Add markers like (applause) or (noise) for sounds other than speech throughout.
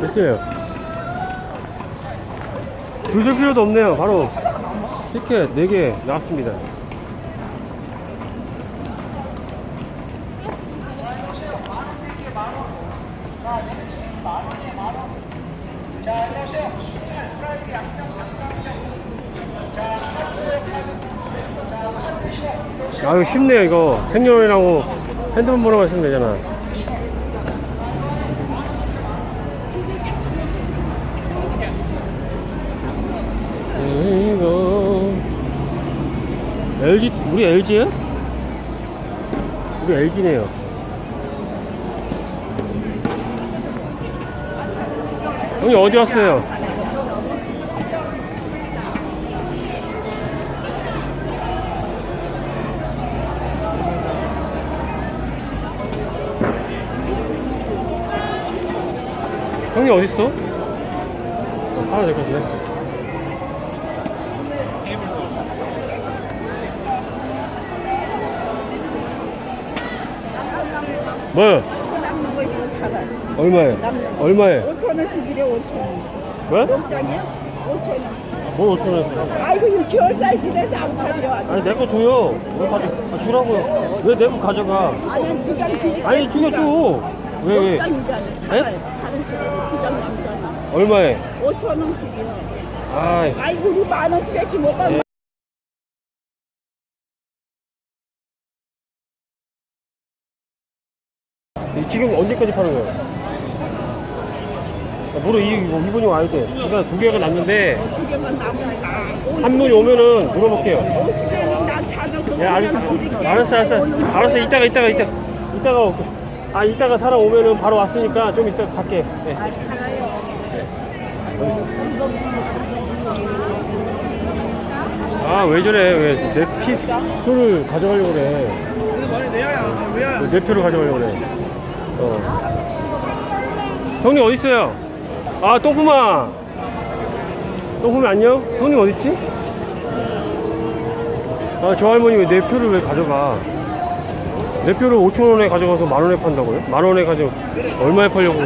됐어요. 주실 필요도 없네요. 바로 티켓 4개 나왔습니다. 아 이거 쉽네요 이거 생년월일하고 핸드폰 번호만 쓰면 되잖아 LG 우리 LG야? 우리 LG네요 형님 어디 왔어요? 형님 어딨어? 어, 하나 될것 같은 뭐요? 남는 거 있으면? 남는 거. 얼마에? 5천 원씩 이래 5천 원씩. 뭐? 영장이요? 5천 원씩. 뭘 5천원 아이고 이거 겨울 사이즈 돼서 안 팔려. 아니 내 거 줘요 왜 가져 아, 주라고요 왜 내 거 가져가 아니 두장 주지. 아니 죽여 줘 왜 왜? 영장이잖아. 에? 다른 식으로 두장 남잖아. 얼마에? 5천 원씩이요. 아이 아이고 만 원씩 밖에 못 받는. 이 지금 언제까지 파는 거예요? 아, 무로 이, 이거 이분이 와야 돼 그러니까 두 개가 남는데 두 개만 남으니까. 한 분이 오면은 물어볼게요 50개는 난 찾아서 야, 알, 그냥 드릴게. 알았어, 알았어, 알았어. 알았어, 이따가, 이따가, 이따가, 이따가 올게. 아, 이따가 사람 오면은 바로 왔으니까 좀 이따가 갈게. 네. 아, 팔아요. 아, 왜 저래? 왜내 표를 가져가려고 그래? 왜내 표를 가져가려고 그래? 어. 형님 어딨어요? 아, 똥푸마. 똥푸마 안녕? 형님 어딨지? 아, 저 할머니 왜 내 표를 왜 가져가? 내 표를 5천 원에 가져가서 만 원에 판다고요? 만 원에 가져 얼마에 팔려고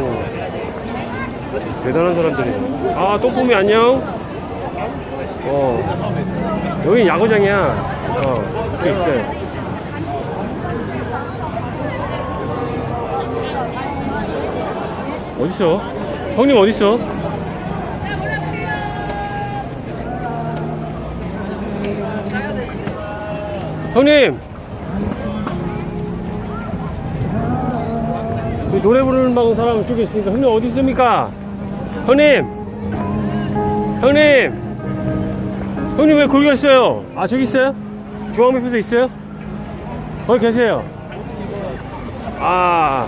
대단한 사람들이 아 똥폼이 안녕 어 여기 야구장이야 어 있어요 어딨어? 형님 어딨어? 형님 그 노래 부르는 방 사람 쪽에 있으니까 형님 어디 있습니까? 형님 형님 형님 왜 거기 있어요? 아 저기 있어요? 중앙매표소 있어요? 거기 계세요 아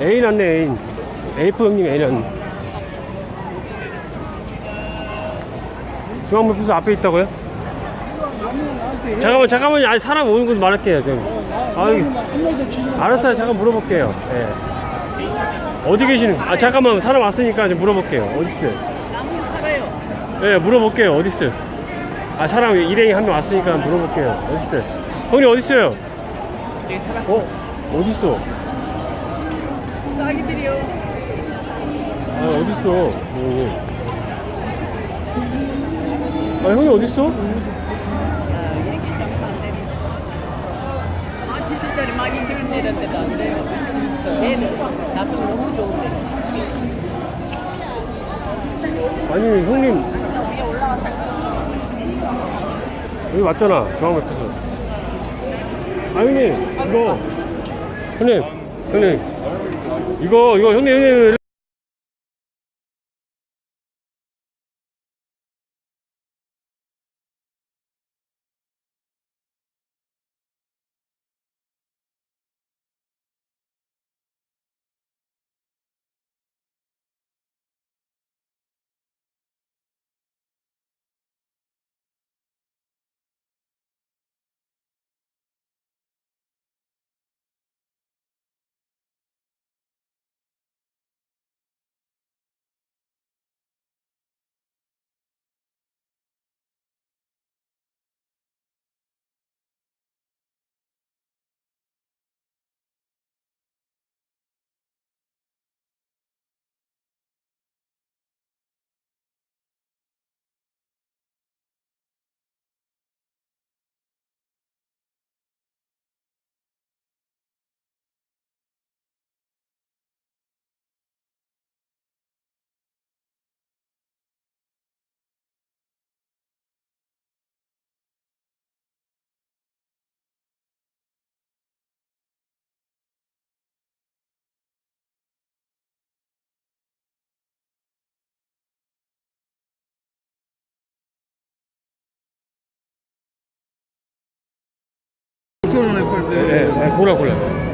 애인 왔네 애인 에이프 형님 왔네 중앙매표소 앞에 있다고요? 잠깐만 잠깐만요 아니 사람 오는 거 말할게요 좀. 아 여기 알았어요. 잠깐 물어볼게요. 예. 어디 계시는 아 잠깐만. 사람 왔으니까 좀 물어볼게요. 어디 있어요? 예 물어볼게요. 어디 있어요? 아 사람 일행이 한 명 왔으니까 물어볼게요. 어디 있어요? 형님 어디 있어요? 어? 어디 있어? 싸기들이요. 아 어디 있어. 형님 아 형님 어디 있어 아, 7천짜리 많이 지금 내렸는데도 안 돼요. 얘는 나서 너무 좋은데. 아니 형님. 여기 맞잖아 중앙매표소 아 형님 이거. 형님 형님. 이거 이거 형님 형님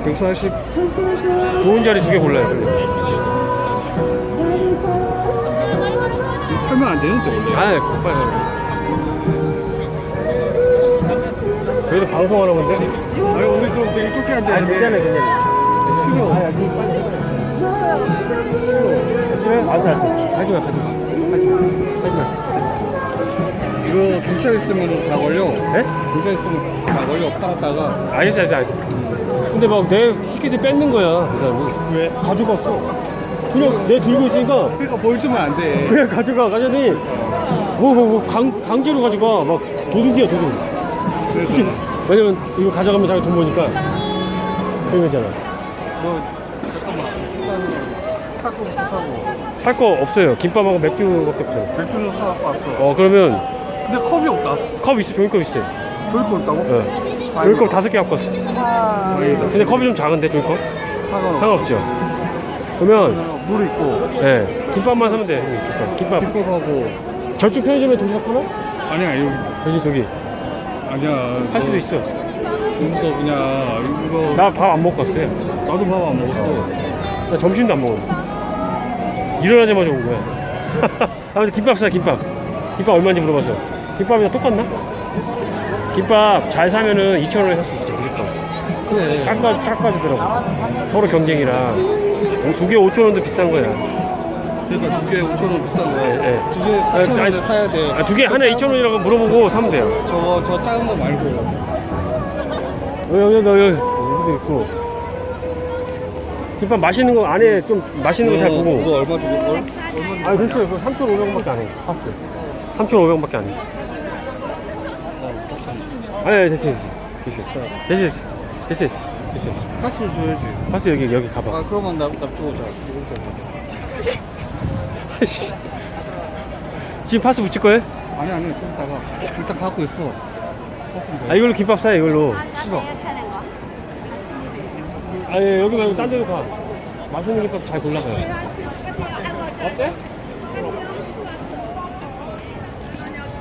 140 좋은 자리 두 개 골라요. 하면 안 되는데 원래. 아 빨리 저희도 방송하는 건데 아니 우리 좀 되게 좁게 아 앉아야 돼. 괜찮아 괜찮아. 싫어. 아니 아니. 빨리 싫어. 싫어. 알았어 알았어 하지마 하지마. 하지마. 하지마 이거 경찰 있으면 다 걸려. 에? 경찰 있으면 다 걸려. 팔았다가. 알겠어 알겠어 알겠어 근데 막 내 티켓을 뺏는 거야 그 사람이. 왜? 가져갔어. 그냥 내 들고 있으니까. 그러니까 보여주면 안 돼. 그냥 가져가. 가자니. 뭐, 뭐, 뭐 강, 강제로 가져가. 막 도둑이야 도둑. 왜냐면 이거 가져가면 자기 돈 버니까. 그런 거잖아. 너 잠깐만. 일단은 사고 사고 살 거 없어요. 김밥하고 맥주밖에 없어요. 맥주는 사갖고 왔어. 어 그러면 근데 컵이 없다. 컵 있어 종이컵 있어요 저기 거 없다고? 어. 종이컵 다섯 개 갖고 왔어. 다행이다. 근데 컵이 좀 작은데 종이컵? 상관없어. 상관없죠. 그러면 물 있고. 예 김밥만 사면 돼 형님, 김밥. 김밥. 김밥하고. 저쪽 편의점에 도시락 하나? 아니야 여기. 저기 저기. 아니야 할 수도 있어. 여기서 그냥 이거. 나 밥 안 먹고 왔어요. 나도 밥 안 먹었어. 나 점심도 안 먹었는데. 일어나자마자 온 거야. (laughs) 아 근데 김밥 사 김밥. 김밥 얼마인지 물어봤어 김밥이랑 똑같나? 김밥 잘 사면은 2,000원에 살 수 있어 무조건 그래. 깎아, 깎아주더라고. 서로 경쟁이라 두 개 5,000원도 비싼 거야. 그러니까 두 개에 5천 원 비싼 거. 예, 예. 두 개에 4천 아니, 원에 사야 돼. 아, 두 개 하나 2,000원이라고 물어보고 사면 돼요. 저거 저 작은 거 말고. 여기 여기 여기. 여기도 있고. 김밥 맛있는 거 안에 좀 맛있는 거잘 이거- 보고. 이거 얼마 주고 걸? 얼마 아 됐어요. 그거 3,500원밖에 안 해. 파스 3,500원밖에 안 해 아니 아니 됐어 됐어 됐어 됐어 됐어 됐어 파스를 줘야지. 파스 여기 여기 가봐 아 그러면 나 납두고 자. 이거 (laughs) 좀. 지금 파스 붙일 거예요? 아니 아니 좀 이따가 일단 갖고 있어. 아 이걸로 김밥 사요 이걸로 싫어. 아니 여기 말고 딴 데로 가 맛있는 김밥 잘 골라봐요 어때?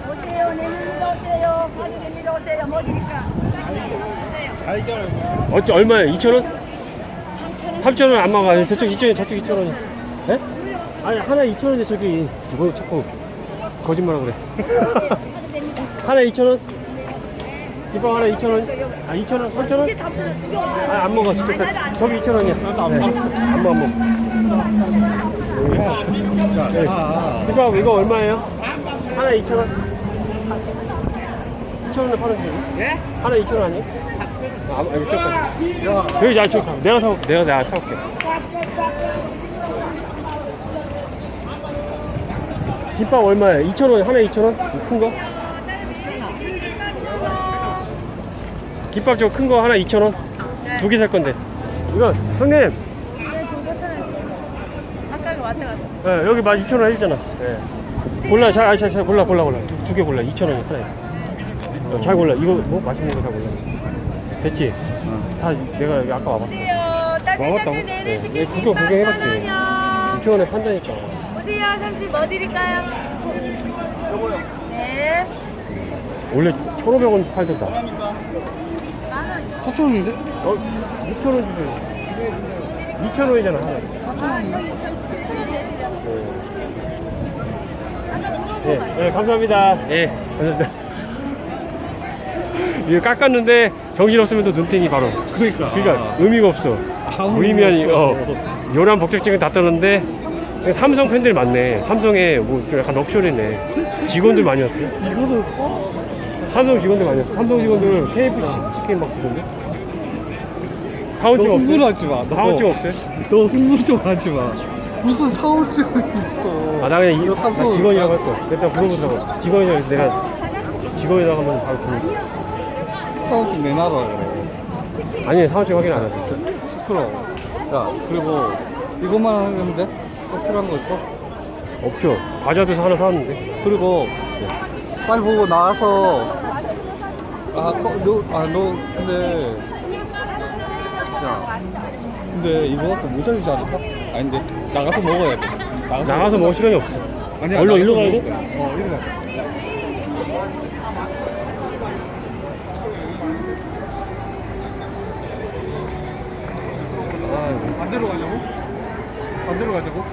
오세요, 내밀러 오세요. 가족 내밀러 오세요. 뭐 드릴까? 달걀. 어찌 얼마야? 2,000원? 3,000원 안 먹어 저쪽 2,000원 저쪽 2,000원 에? 아니 하나 2,000원인데 저기 뭐 자꾸 거짓말하고 그래 하나 2,000원? 김밥 하나 2,000원? 아 2,000원? 3,000원? 아 안 먹어 진짜 저기 2,000원이야 나도 안 먹어 안 먹어 안 먹어 야, 아, 김밥 이거 얼마예요? 하나 2,000원 2,000원에 파는 줄 예? 하나 2,000원 아니에요? 아, 아니 잠깐 야, 여기 야, 저 내가 사 내가 내가 사올게. 김밥 얼마야? 2,000원 하나에 2,000원? 큰 거? 김밥 저 큰 거 하나 2,000원? 두개 살 건데. 이거 형님. 예, 여기 만 2,000원 해주잖아. 예. 골라, 잘, 아, 잘, 잘 골라, 골라, 골라. 두 개 골라. 2,000원이 하나에. 어, 잘 골라. 이거 뭐 맛있는 거 잘 골라. 됐지? 다 내가 여기 아까 와봤어. 와봤다고? 네. 네, 구경 구경해봤지. 2,000원에 판다니까. 어디요? 삼촌 뭐 드릴까요? 네. 원래 1,500원 팔던다. 사천 원인데? 어, 6,000원 주세요. 2,000원이잖아, 하나. 아, 여기 저 6천 원 내드려. 네, 네, 감사합니다. 예, 감사합니다. 이거 깎았는데 정신없으면 또 눈탱이 바로. 그러니까. 그러니까 의미가 없어. 아무 무의미한, 의미가 어, 없어. 요란 복잡증은 다 떠는데 삼성 팬들 많네. 삼성에 뭐 약간 럭셔리네. 직원들 많이 왔어요. 이거는 어? 삼성 직원들 많이 왔어. 삼성 직원들 KFC 치킨 막 주던데. 너 사원증 없어요? 흥분하지 마. 너. 사원증 없어요? 너 흥분 좀 하지 마. 무슨 사원증이 있어. 아, 나 그냥 이, 너나 삼성 직원이라고 할 거야. 일단 물어보자고. 직원이라고 해서 내가 직원이라고 하면 바로 주는 사원증 내놔라 그래. 아니, 사원증 확인 안 하지. 시끄러워. 야, 그리고 이것만 하면 돼? 또 필요한 거 있어? 없죠. 과자도 하나 사왔는데. 그리고 빨리 보고 나와서 아, 거, 너, 아, 너 근데 야, 근데 이거 갖고 모자르지 않을까? 아닌데 나가서 먹어야 돼. 나가서, 나가서 먹을 시간이 없어. 아니야, 얼른 나가서 일로 가야 먹을 돼? 거야. 어, 일로 가. 반대로 가자고? 반대로 가자고?